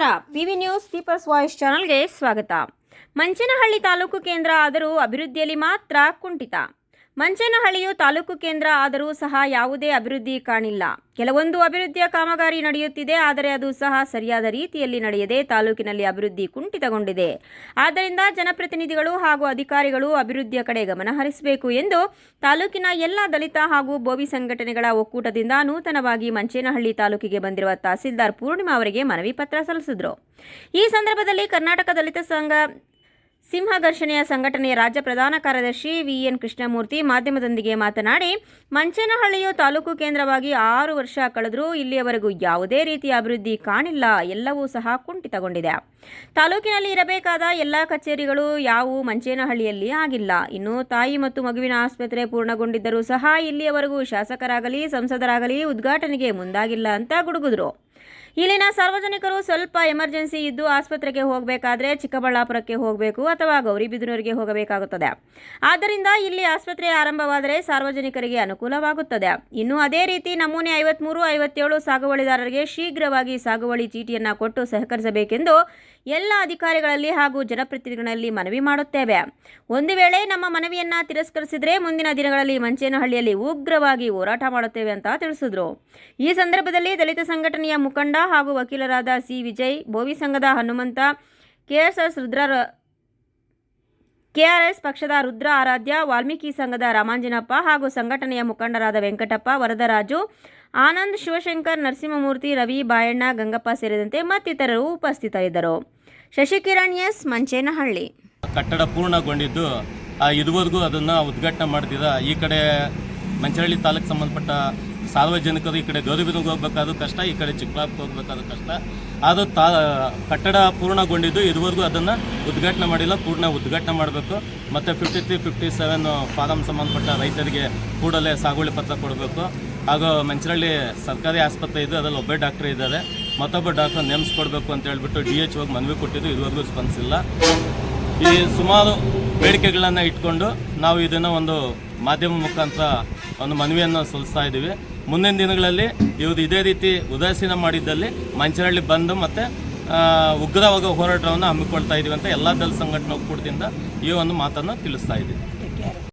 ನಮಸ್ಕಾರ. PV news people's voice ಚಾನಲ್ಗೆ ಸ್ವಾಗತ. ಮಂಚನಹಳ್ಳಿ ತಾಲೂಕು ಕೇಂದ್ರ ಆದರೂ ಅಭಿವೃದ್ಧಿಯಲ್ಲಿ ಮಾತ್ರ ಕುಂಠಿತ. ಮಂಚನಹಳ್ಳಿಯು ತಾಲೂಕು ಕೇಂದ್ರ ಆದರೂ ಸಹ ಯಾವುದೇ ಅಭಿವೃದ್ಧಿ ಕಾಣಿಲ್ಲ. ಕೆಲವೊಂದು ಅಭಿವೃದ್ಧಿಯ ಕಾಮಗಾರಿ ನಡೆಯುತ್ತಿದೆ, ಆದರೆ ಅದು ಸಹ ಸರಿಯಾದ ರೀತಿಯಲ್ಲಿ ನಡೆಯದೆ ತಾಲೂಕಿನಲ್ಲಿ ಅಭಿವೃದ್ಧಿ ಕುಂಠಿತಗೊಂಡಿದೆ. ಆದ್ದರಿಂದ ಜನಪ್ರತಿನಿಧಿಗಳು ಹಾಗೂ ಅಧಿಕಾರಿಗಳು ಅಭಿವೃದ್ಧಿಯ ಕಡೆ ಗಮನ ಹರಿಸಬೇಕು ಎಂದು ತಾಲೂಕಿನ ಎಲ್ಲ ದಲಿತ ಹಾಗೂ ಬೋವಿ ಸಂಘಟನೆಗಳ ಒಕ್ಕೂಟದಿಂದ ನೂತನವಾಗಿ ಮಂಚೇನಹಳ್ಳಿ ತಾಲೂಕಿಗೆ ಬಂದಿರುವ ತಹಸೀಲ್ದಾರ್ ಪೂರ್ಣಿಮಾ ಅವರಿಗೆ ಮನವಿ ಪತ್ರ ಸಲ್ಲಿಸಿದರು. ಈ ಸಂದರ್ಭದಲ್ಲಿ ಕರ್ನಾಟಕ ದಲಿತ ಸಂಘ ಸಿಂಹ ಘರ್ಷಣೆಯ ಸಂಘಟನೆಯ ರಾಜ್ಯ ಪ್ರಧಾನ ಕಾರ್ಯದರ್ಶಿ ವಿಎನ್ ಕೃಷ್ಣಮೂರ್ತಿ ಮಾಧ್ಯಮದೊಂದಿಗೆ ಮಾತನಾಡಿ, ಮಂಚನಹಳ್ಳಿಯು ತಾಲೂಕು ಕೇಂದ್ರವಾಗಿ ಆರು ವರ್ಷ ಕಳೆದರೂ ಇಲ್ಲಿಯವರೆಗೂ ಯಾವುದೇ ರೀತಿಯ ಅಭಿವೃದ್ಧಿ ಕಾಣಿಲ್ಲ, ಎಲ್ಲವೂ ಸಹ ಕುಂಠಿತಗೊಂಡಿದೆ. ತಾಲೂಕಿನಲ್ಲಿ ಇರಬೇಕಾದ ಎಲ್ಲ ಕಚೇರಿಗಳು ಯಾವುವು ಮಂಚೇನಹಳ್ಳಿಯಲ್ಲಿ ಆಗಿಲ್ಲ. ಇನ್ನು ತಾಯಿ ಮತ್ತು ಮಗುವಿನ ಆಸ್ಪತ್ರೆ ಪೂರ್ಣಗೊಂಡಿದ್ದರೂ ಸಹ ಇಲ್ಲಿಯವರೆಗೂ ಶಾಸಕರಾಗಲಿ, ಸಂಸದರಾಗಲಿ ಉದ್ಘಾಟನೆಗೆ ಮುಂದಾಗಿಲ್ಲ ಅಂತ ಗುಡುಗಿದ್ರು. ಇಲ್ಲಿನ ಸಾರ್ವಜನಿಕರು ಸ್ವಲ್ಪ ಎಮರ್ಜೆನ್ಸಿ ಇದ್ದು ಆಸ್ಪತ್ರೆಗೆ ಹೋಗಬೇಕಾದ್ರೆ ಚಿಕ್ಕಬಳ್ಳಾಪುರಕ್ಕೆ ಹೋಗಬೇಕು ಅಥವಾ ಗೌರಿಬಿದನೂರಿಗೆ ಹೋಗಬೇಕಾಗುತ್ತದೆ. ಆದ್ದರಿಂದ ಇಲ್ಲಿ ಆಸ್ಪತ್ರೆ ಆರಂಭವಾದರೆ ಸಾರ್ವಜನಿಕರಿಗೆ ಅನುಕೂಲವಾಗುತ್ತದೆ. ಇನ್ನು ಅದೇ ರೀತಿ ನಮೂನೆ ಐವತ್ಮೂರು, ಐವತ್ತೇಳು ಸಾಗುವಳಿದಾರರಿಗೆ ಶೀಘ್ರವಾಗಿ ಸಾಗುವಳಿ ಚೀಟಿಯನ್ನು ಕೊಟ್ಟು ಸಹಕರಿಸಬೇಕೆಂದು ಎಲ್ಲ ಅಧಿಕಾರಿಗಳಲ್ಲಿ ಹಾಗೂ ಜನಪ್ರತಿನಿಧಿಗಳಲ್ಲಿ ಮನವಿ ಮಾಡುತ್ತೇವೆ. ಒಂದು ವೇಳೆ ನಮ್ಮ ಮನವಿಯನ್ನ ತಿರಸ್ಕರಿಸಿದರೆ ಮುಂದಿನ ದಿನಗಳಲ್ಲಿ ಮಂಚೇನಹಳ್ಳಿಯಲ್ಲಿ ಉಗ್ರವಾಗಿ ಹೋರಾಟ ಮಾಡುತ್ತೇವೆ ಅಂತ ತಿಳಿಸಿದ್ರು. ಈ ಸಂದರ್ಭದಲ್ಲಿ ದಲಿತ ಸಂಘಟನೆಯ ಮುಖಂಡ ಹಾಗೂ ವಕೀಲರಾದ ಸಿ. ವಿಜಯ್ ಬೋವಿ ಸಂಘದ ಹನುಮಂತ ಕೆಎಸ್ಎಸ್ ರುದ್ರ ಕೆಆರ್ಎಸ್ ಪಕ್ಷದ ರುದ್ರ ಆರಾಧ್ಯ, ವಾಲ್ಮೀಕಿ ಸಂಘದ ರಾಮಾಂಜನಪ್ಪ ಹಾಗೂ ಸಂಘಟನೆಯ ಮುಖಂಡರಾದ ವೆಂಕಟಪ್ಪ, ವರದರಾಜು, ಆನಂದ್ ಶಿವಶಂಕರ್, ನರಸಿಂಹಮೂರ್ತಿ, ರವಿ ಬಾಯಣ್ಣ, ಗಂಗಪ್ಪ ಸೇರಿದಂತೆ ಮತ್ತಿತರರು ಉಪಸ್ಥಿತರಿದ್ದರು. ಶಶಿಕಿರಣ್ ಎಸ್. ಮಂಚೇನಹಳ್ಳಿ. ಕಟ್ಟಡ ಪೂರ್ಣಗೊಂಡಿದ್ದು ಇದುವರೆಗೂ ಅದನ್ನು ಉದ್ಘಾಟನೆ ಮಾಡ್ತಿದ್ದ ಈ ಕಡೆ ಮಂಚನಹಳ್ಳಿ ತಾಲೂಕು ಸಂಬಂಧಪಟ್ಟ ಸಾರ್ವಜನಿಕರು ಈ ಕಡೆ ಗೌರಿಬಿದೂರಿಗೆ ಹೋಗ್ಬೇಕಾದ್ರೂ ಕಷ್ಟ, ಈ ಕಡೆ ಚಿಕ್ಕಬಳ್ಳಾಪುರ ಹೋಗ್ಬೇಕಾದ್ರೂ ಕಷ್ಟ. ಅದು ತಾ, ಕಟ್ಟಡ ಪೂರ್ಣಗೊಂಡಿದ್ದು ಇದುವರೆಗೂ ಅದನ್ನು ಉದ್ಘಾಟನೆ ಮಾಡಿಲ್ಲ, ಪೂರ್ಣ ಉದ್ಘಾಟನೆ ಮಾಡಬೇಕು. ಮತ್ತು fifty three fifty seven form ಸಂಬಂಧಪಟ್ಟ ರೈತರಿಗೆ ಕೂಡಲೇ ಸಾಗುವಳಿ ಪತ್ರ ಕೊಡಬೇಕು. ಹಾಗೂ ಮಂಚರಳ್ಳಿ ಸರ್ಕಾರಿ ಆಸ್ಪತ್ರೆ ಇದೆ, ಅದರಲ್ಲಿ ಒಬ್ಬೇ ಡಾಕ್ಟರ್ ಇದ್ದಾರೆ. ಮತ್ತೊಬ್ಬ ಡಾಕ್ಟರ್ ನೇಮಿಸ್ಕೊಡ್ಬೇಕು ಅಂತ ಹೇಳ್ಬಿಟ್ಟು ಡಿ ಎಚ್ ಹೋಗಿ ಮನವಿ ಕೊಟ್ಟಿದ್ದು, ಇದುವರೆಗೂ ಸ್ಪಂದಿಸಿಲ್ಲ ಈ ಸುಮಾರು ಬೇಡಿಕೆಗಳನ್ನು ಇಟ್ಕೊಂಡು ನಾವು ಇದನ್ನು ಒಂದು ಮಾಧ್ಯಮ ಮುಖಾಂತರ ಒಂದು ಮನವಿಯನ್ನು ಸಲ್ಲಿಸ್ತಾ ಇದ್ದೀವಿ ಮುಂದಿನ ದಿನಗಳಲ್ಲಿ ಇವ್ರು ಇದೇ ರೀತಿ ಉದಾಸೀನ ಮಾಡಿದ್ದಲ್ಲಿ ಮಂಚನಹಳ್ಳಿ ಬಂದು ಮತ್ತು ಉಗ್ರವಾಗ ಹೋರಾಟವನ್ನು ಹಮ್ಮಿಕೊಳ್ತಾ ಇದ್ದೀವಿ ಅಂತ ಎಲ್ಲ ದಲ್ ಸಂಘಟನೆ ಒಕ್ಕೂಟದಿಂದ ಈ ಒಂದು ಮಾತನ್ನು ತಿಳಿಸ್ತಾ ಇದ್ದೀವಿ.